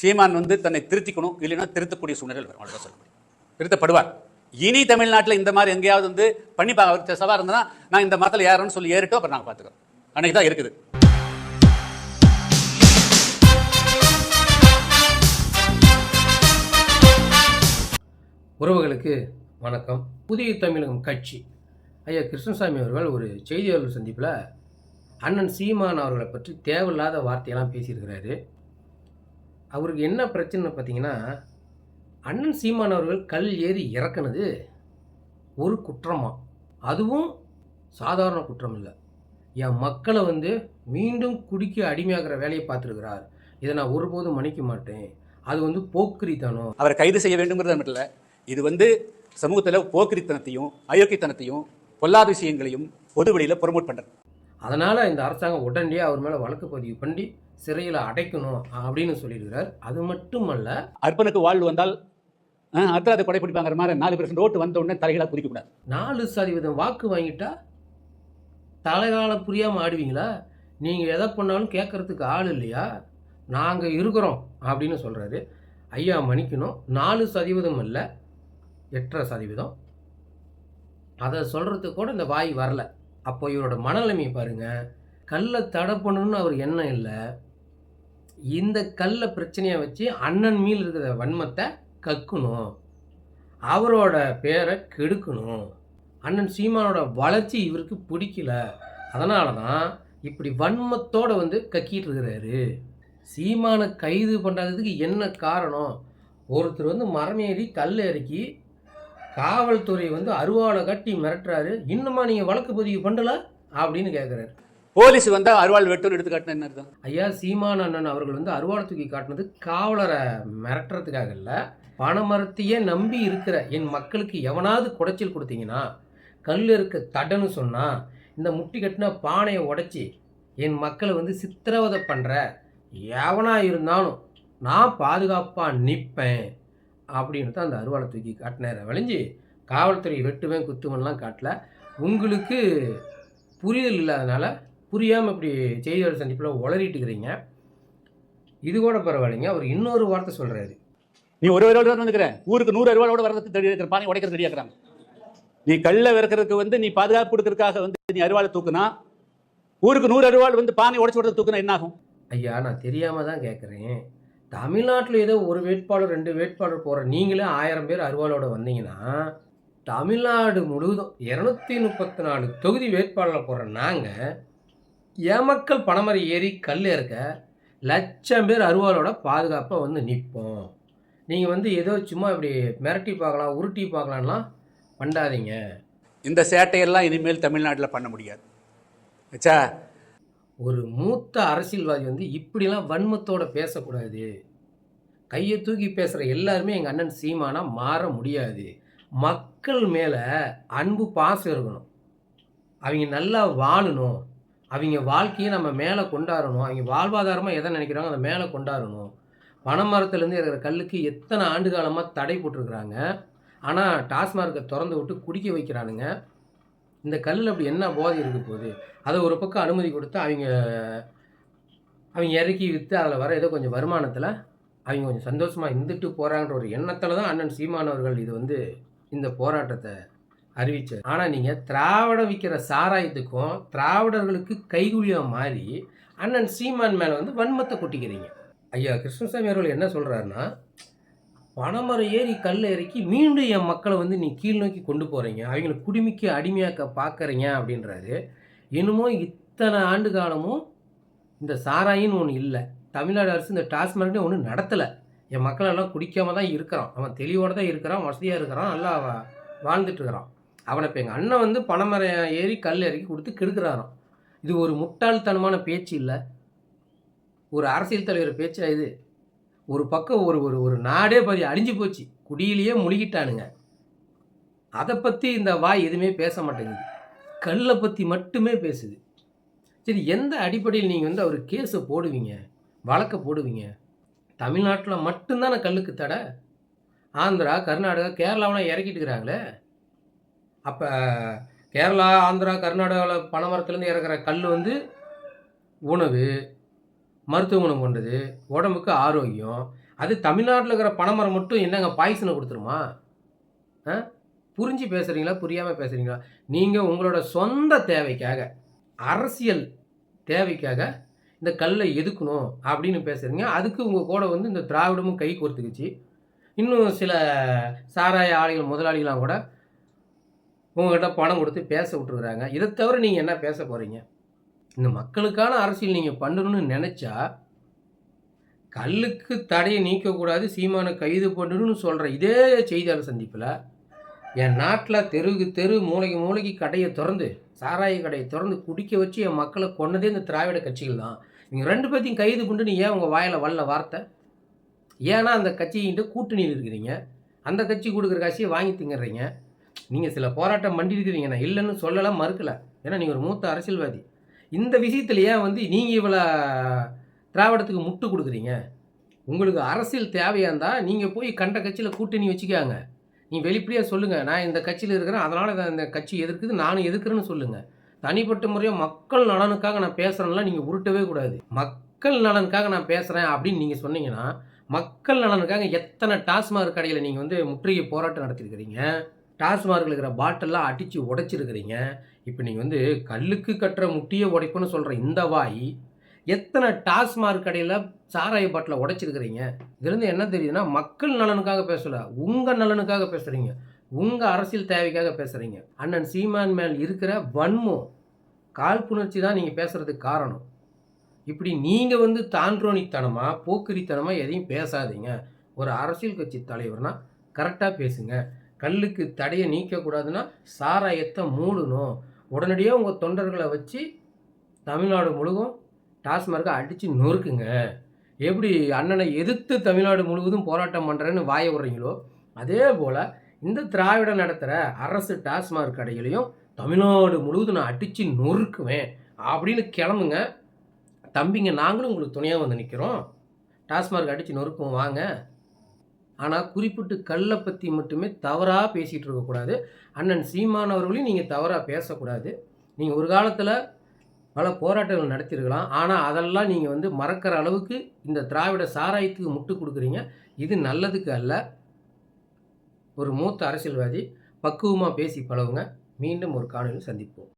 சீமான் வந்து தன்னை திருத்திக்கணும் இல்லைன்னா திருத்தக்கூடிய சூழ்நிலை வரும். அவ்வளவுதான் சொல்ல முடியும். திருத்தப்படுவார். இனி தமிழ்நாட்டில் இந்த மாதிரி எங்கேயாவது வந்து பண்ணி அவருக்கு சவா இருந்ததுன்னா நான் இந்த மரத்தில் ஏறணும்னு சொல்லி ஏறிட்டோம் அப்புறம் நாங்கள் பார்த்துக்கிறோம் அன்னைக்கு தான் இருக்குது. உறவுகளுக்கு வணக்கம். புதிய தமிழகம் கட்சி. ஐயா கிருஷ்ணசாமி அவர்கள் ஒரு செய்தியாளர் சந்திப்பில் அண்ணன் சீமான் அவர்களை பற்றி தேவையில்லாத வார்த்தையெல்லாம் பேசியிருக்கிறாரு. அவருக்கு என்ன பிரச்சனை பார்த்தீங்கன்னா அண்ணன் சீமான் அவர்கள் கல் ஏறி இறக்குனது ஒரு குற்றமா? அதுவும் சாதாரண குற்றம் இல்லை. என் மக்களை வந்து மீண்டும் குடிக்க அடிமையாகிற வேலையை பார்த்துருக்கிறார். இதை நான் ஒருபோதும் மன்னிக்க மாட்டேன். அது வந்து போக்கிரித்தனம். அவரை கைது செய்ய வேண்டுங்கிறது மட்டும் இல்லை இது வந்து சமூகத்தில் போக்கிரித்தனத்தையும் அயோக்கியத்தனத்தையும் பொல்லாத விஷயங்களையும் பொது வெளியில் ப்ரொமோட் பண்ணுறது அதனால் இந்த அரசாங்கம் உடனடியாக அவர் மேலே வழக்கு பதிவு பண்ணி சிறையில் அடைக்கணும் அப்படின்னு சொல்லியிருக்கிறார். அது மட்டுமல்ல அர்ப்பனுக்கு வாழ்வு வந்தால் அத்தனை அதை கொடை பிடிப்பாங்கிற மாதிரி நாலு பெர்சன்ட் ஓட்டு வந்த உடனே தலைகளாக குதிக்கக்கூடாது. நாலு சதவீதம் வாக்கு வாங்கிட்டா தலைகால புரியாமல் ஆடுவீங்களா? நீங்கள் எதை பண்ணாலும் கேட்கறதுக்கு ஆள் இல்லையா? நாங்கள் இருக்கிறோம் அப்படின்னு சொல்கிறாரு ஐயா மன்னிக்கணும் நாலு சதவீதம் இல்லை எட்டரை சதவீதம். அதை சொல்கிறதுக்கு கூட இந்த வாய் வரல. அப்போ இவரோட மனநிலைமையை பாருங்கள் கல்லை தடை பண்ணணும்னு அவர் எண்ணம் இல்லை. இந்த கல்லை பிரச்சனையை வச்சு அண்ணன் மீல் இருக்கிற வன்மத்தை கக்கணும். அவரோட பேரை கெடுக்கணும். அண்ணன் சீமானோட வளர்ச்சி இவருக்கு பிடிக்கல. அதனால தான் இப்படி வன்மத்தோடு வந்து கக்கிட்டு இருக்கிறாரு. சீமானை கைது பண்ணுறதுக்கு என்ன காரணம்? ஒருத்தர் வந்து மரம் ஏறி கல் இறக்கி காவல்துறை வந்து அருவாளை கட்டி மிரட்டுறாரு. இன்னுமா நீங்கள் வழக்கு பதிவு பண்ணல? அப்படின்னு கேட்குறாரு போலீஸ் வந்தால் அருவாள் வெட்டுன்னு எடுத்து காட்டினா என்ன அர்த்தம்? ஐயா சீமான் அண்ணன் அவர்கள் வந்து அருவாளை தூக்கி காட்டினது காவலரை மிரட்டுறதுக்காக இல்லை. பணமரத்தையே நம்பி இருக்கிற என் மக்களுக்கு எவனாவது குடைச்சல் கொடுத்தீங்கன்னா கல் இருக்க தடன்னு சொன்னால் இந்த முட்டி கட்டின பானையை உடைச்சி என் மக்களை வந்து சித்திரவதை பண்ணுற எவனா இருந்தாலும் நான் பாதுகாப்பாக நிற்பேன் அப்படின்னு தான் அந்த அருவாளை தூக்கி காட்டினார. விளைஞ்சி காவல்துறை வெட்டுவேன் குத்துவன்லாம் காட்டல. உங்களுக்கு புரிதல் இல்லாதனால புரியாமல் இப்படி செய்தியாளர் சந்திப்பில் உளறிட்டு இருக்கிறீங்க இது கூட பரவாயில்லைங்க. அவர் இன்னொரு வார்த்தை சொல்கிறாரு நீ ஒரு அருவாள் தான் வந்துக்கிற ஊருக்கு நூறு அருவாளோட வர்றதுக்கு தெரிய பானை உடைக்கிறது ரெடியாக்குறாங்க நீ கல்ல விறக்கிறதுக்கு வந்து நீ பாதுகாப்பு கொடுக்கறதுக்காக வந்து நீ அருவாளை தூக்குனா ஊருக்கு நூறு அருவாள் வந்து பானை உடைச்சு விடுறது தூக்குனா என்ன ஆகும் ஐயா நான் தெரியாமல் தான் கேட்குறேன் தமிழ்நாட்டில் ஏதோ ஒரு வேட்பாளர் ரெண்டு வேட்பாளர் போகிற நீங்களே ஆயிரம் பேர் அருவாளோட வந்தீங்கன்னா தமிழ்நாடு முழுவதும் இரநூத்தி முப்பத்தி நாலு தொகுதி வேட்பாளர் போகிற நாங்கள் ஏமக்கள் பணமரை ஏறி கல் இருக்க லட்சம் பேர் அருவாளோட பாதுகாப்பாக வந்து நிற்போம் நீங்கள் வந்து ஏதோ சும்மா இப்படி மிரட்டி பார்க்கலாம் உருட்டி பார்க்கலாம்லாம் பண்ணாதீங்க. இந்த சேட்டையெல்லாம் இனிமேல் தமிழ்நாட்டில் பண்ண முடியாது. ஆச்சா ஒரு மூத்த அரசியல்வாதி வந்து இப்படிலாம் வன்மத்தோடு பேசக்கூடாது. கையை தூக்கி பேசுகிற எல்லாருமே எங்கள் அண்ணன் சீமானா மாற முடியாது. மக்கள் மேலே அன்பு பாசம் இருக்கணும். அவங்க நல்லா வாழணும். அவங்க வாழ்க்கையை நம்ம மேலே கொண்டாடணும். அவங்க வாழ்வாதாரமாக எதை நினைக்கிறாங்க அதை மேலே கொண்டாடணும். பனைமரத்துலேருந்து இருக்கிற கல்லுக்கு எத்தனை ஆண்டு காலமாக தடை போட்டிருக்கிறாங்க. ஆனால் டாஸ்மார்க்கை திறந்து விட்டு குடிக்க வைக்கிறானுங்க. இந்த கல்லில் அப்படி என்ன போதை இருக்க போகுது? அதை ஒரு பக்கம் அனுமதி கொடுத்து அவங்க அவங்க இறக்கி விற்று அதில் வர ஏதோ கொஞ்சம் வருமானத்தில் அவங்க கொஞ்சம் சந்தோஷமாக இருந்துட்டு போகிறாங்கன்ற ஒரு எண்ணத்தில் தான் அண்ணன் சீமானவர்கள் இது வந்து இந்த போராட்டத்தை அறிவித்தார் ஆனால் நீங்கள் திராவிடம் விற்கிற சாராயத்துக்கும் திராவிடர்களுக்கு கைகுலியாக மாறி அண்ணன் சீமான் மேலே வந்து வன்மத்தை கொட்டிக்கிறீங்க. ஐயா கிருஷ்ணசாமி அவர்கள் என்ன சொல்கிறாருன்னா பனைமரம் ஏறி கல் இறக்கி மீண்டும் என் மக்களை வந்து நீ கீழ் நோக்கி கொண்டு போகிறீங்க அவங்கள குடிமைக்கு அடிமையாக்க பார்க்குறீங்க அப்படின்றாரு. என்னமோ இத்தனை ஆண்டு காலமும் இந்த சாராயின்னு ஒன்று இல்லை. தமிழ்நாடு அரசு இந்த டாஸ்மார்க்னு ஒன்றும் நடத்தலை. என் மக்களெல்லாம் குடிக்காமல் தான் இருக்கிறான். அவன் தெளிவோடு தான் இருக்கிறான் வசதியாக இருக்கிறான் நல்லா வாழ்ந்துட்டுருக்கிறான் வாழ்ந்துட்டு இருக்கிறான். அவனை இப்போ எங்கள் அண்ணன் வந்து பனைமரம் ஏறி கல் இறக்கி கொடுத்து கெடுக்கிறாராம். இது ஒரு முட்டாள்தனமான பேச்சு இல்லை. ஒரு அரசியல் தலைவர் பேச்சு இது? ஒரு பக்கம் ஒரு ஒரு ஒரு நாடே பாதி அழிஞ்சு போச்சு. குடியிலேயே முழுகிட்டானுங்க. அதை பற்றி இந்த வாய் எதுவுமே பேச மாட்டேங்குது. கல்லை பற்றி மட்டுமே பேசுது. சரி எந்த அடிப்படையில் நீங்கள் வந்து அவர் கேஸை போடுவீங்க? வழக்கை போடுவீங்க? தமிழ்நாட்டில் மட்டும்தானே கல்லுக்கு தடை? ஆந்திரா கர்நாடகா கேரளாவெலாம் இறக்கிட்டு இருக்கிறாங்களே? அப்போ கேரளா ஆந்திரா கர்நாடகாவில் பனைமரத்துலேருந்து இறக்குற கல் வந்து உணவு மருத்துவ குணம் கொண்டது உடம்புக்கு ஆரோக்கியம் அது தமிழ்நாட்டில் இருக்கிற பனைமரம் மட்டும் என்னங்க பாய்சனை கொடுத்துருமா? ஆ? புரிஞ்சு பேசுகிறீங்களா புரியாமல் பேசுகிறீங்களா நீங்கள் உங்களோட சொந்த தேவைக்காக அரசியல் தேவைக்காக இந்த கல்லை எதுக்கணும் அப்படின்னு பேசுகிறீங்க அதுக்கு உங்கள் கூட வந்து இந்த திராவிடமும் கை கோர்த்துக்குச்சு. இன்னும் சில சாராய ஆலைகள் முதலாளிகளாம் கூட உங்கள்கிட்ட பணம் கொடுத்து பேச விட்டுருக்குறாங்க. இதை தவிர நீங்கள் என்ன பேச போகிறீங்க இந்த மக்களுக்கான அரசியல் நீங்கள் பண்ணணும்னு நினச்சா கல்லுக்கு தடையை நீக்கக்கூடாது சீமானை கைது பண்ணணும்னு சொல்கிற இதே செய்தியாளர் சந்திப்பில் என் நாட்டில் தெருவுக்கு தெரு மூளைக்கு மூளைக்கு கடையை திறந்து சாராய கடையை திறந்து குடிக்க வச்சு என் மக்களை கொண்டதே இந்த திராவிட கட்சிகள் தான். நீங்கள் ரெண்டு பேர்த்தையும் கைது பண்ணி ஏன் உங்கள் வாயில் வரல வார்த்தை? ஏன்னா அந்த கட்சிகிட்ட கூட்டணியில் இருக்கிறீங்க. அந்த கட்சி கொடுக்குற காசியை வாங்கி திங்குறீங்க. நீங்கள் சில போராட்டம் பண்ணிருக்கிறீங்க நான் இல்லைன்னு சொல்லலாம் மறுக்கலை. ஏன்னா நீங்கள் ஒரு மூத்த அரசியல்வாதி. இந்த விஷயத்தில் ஏன் வந்து நீங்கள் இவ்வளோ திராவிடத்துக்கு முட்டு கொடுக்குறீங்க. உங்களுக்கு அரசியல் தேவையாக இருந்தால் நீங்கள் போய் கண்ட கட்சியில் கூட்டணி வச்சுக்காங்க. நீ வெளிப்படையாக சொல்லுங்கள் நான் இந்த கட்சியில் இருக்கிறேன். அதனால் இந்த கட்சி எதிர்க்குது. நானும் எதிர்க்கிறேன்னு சொல்லுங்கள் தனிப்பட்ட முறையாக மக்கள் நலனுக்காக நான் பேசுகிறேன்லாம் நீங்கள் உருட்டவே கூடாது. மக்கள் நலனுக்காக நான் பேசுகிறேன் அப்படின்னு நீங்கள் சொன்னீங்கன்னா மக்கள் நலனுக்காக எத்தனை டாஸ்மார்க் கடையில் நீங்கள் வந்து முற்றுகை போராட்டம் நடத்திருக்கிறீங்க டாஸ்மார்க்கில் இருக்கிற பாட்டெல்லாம் அடித்து உடைச்சிருக்கிறீங்க. இப்போ நீங்கள் வந்து கல்லுக்கு கட்டுற முட்டியை உடைப்புன்னு சொல்கிற இந்த வாய் எத்தனை டாஸ்மார்க் கடையில் சாராய பாட்டில் உடைச்சிருக்கிறீங்க? இதுலேருந்து என்ன தெரியுதுன்னா மக்கள் நலனுக்காக பேசல உங்கள் நலனுக்காக பேசுகிறீங்க உங்கள் அரசியல் தேவைக்காக பேசுகிறீங்க அண்ணன் சீமான் மேல் இருக்கிற வன்மம் காழ்ப்புணர்ச்சி தான் நீங்கள் பேசுகிறதுக்கு காரணம். இப்படி நீங்கள் வந்து தான்றோனித்தனமாக போக்குரித்தனமாக எதையும் பேசாதீங்க. ஒரு அரசியல் கட்சி தலைவர்னா கரெக்டாக பேசுங்க. கல்லுக்கு தடையை நீக்கக்கூடாதுன்னா சாராயத்தை மூடணும். உடனடியாக உங்கள் தொண்டர்களை வச்சு தமிழ்நாடு முழுவதும் டாஸ்மார்க்கை அடித்து நொறுக்குங்க. எப்படி அண்ணனை எதிர்த்து தமிழ்நாடு முழுவதும் போராட்டம் பண்ணுறேன்னு வாய விடுறீங்களோ அதே போல் இந்த திராவிட நடத்துகிற அரசு டாஸ்மார்க் கடைகளையும் தமிழ்நாடு முழுவதும் நான் அடித்து நொறுக்குவேன் அப்படின்னு கிளம்புங்க. தம்பிங்க நாங்களும் உங்களுக்கு துணையாக வந்து நிற்கிறோம் டாஸ்மார்க் அடித்து நொறுக்குவோம் வாங்க. ஆனால் குறிப்பிட்டு கல்லை பற்றி மட்டுமே தவறாக பேசிகிட்டு இருக்கக்கூடாது அண்ணன் சீமான் அவர்களையும் நீங்கள் தவறாக பேசக்கூடாது. நீங்கள் ஒரு காலத்தில் பல போராட்டங்கள் நடத்தியிருக்கலாம். ஆனால் அதெல்லாம் நீங்கள் வந்து மறக்கிற அளவுக்கு இந்த திராவிட சாராயத்துக்கு முட்டு கொடுக்குறீங்க. இது நல்லதுக்கு அல்ல. ஒரு மூத்த அரசியல்வாதி பக்குவமாக பேசி பழகுங்க. மீண்டும் ஒரு காணொலியில் சந்திப்போம்.